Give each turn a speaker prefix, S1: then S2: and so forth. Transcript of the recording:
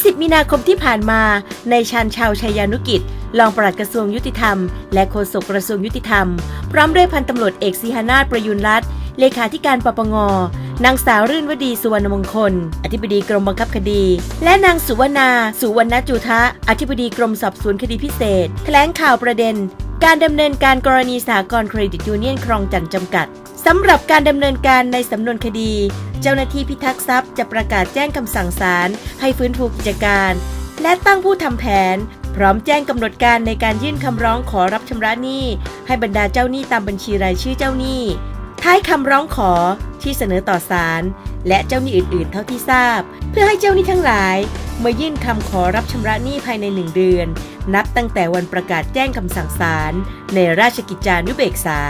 S1: 20 มีนาคมที่ผ่านมา ในชานชาวชัยานุกิจ รองปลัดกระทรวงยุติธรรม และโฆษกกระทรวงยุติธรรม พร้อมด้วยพันตำรวจเอกสีหนาถประยุนรัตน์เลขาธิการปปงนางสาวรื่นวดีสุวรรณมงคล อธิบดีกรมบังคับคดี และนางสุวรรณา สุวรรณจุทะ อธิบดีกรมสอบสวนคดีพิเศษ แถลงข่าวประเด็น การดำเนินการกรณีสหกรณ์เครดิตยูเนียนครองจันทร์จำกัดสำหรับการดำเนินการในสำนวนคดี เจ้าหน้าที่พิทักษ์ทรัพย์จะประกาศแจ้งคำสั่งศาลให้ฟื้นฟูกิจการ และตั้งผู้ทำแผน พร้อมแจ้งกำหนดการในการยื่นคำร้องขอรับชำระหนี้ ให้บรรดาเจ้าหนี้ตามบัญชีรายชื่อเจ้าหนี้ ท้ายคำร้องขอที่เสนอต่อศาลและเจ้าหนี้อื่น ๆ เท่าที่ทราบ เพื่อให้เจ้าหนี้ทั้งหลาย มายื่นคำขอรับชำระหนี้ภายในหนึ่งเดือน นับตั้งแต่วันประกาศแจ้งคำสั่งศาลในราชกิจจานุเบกษา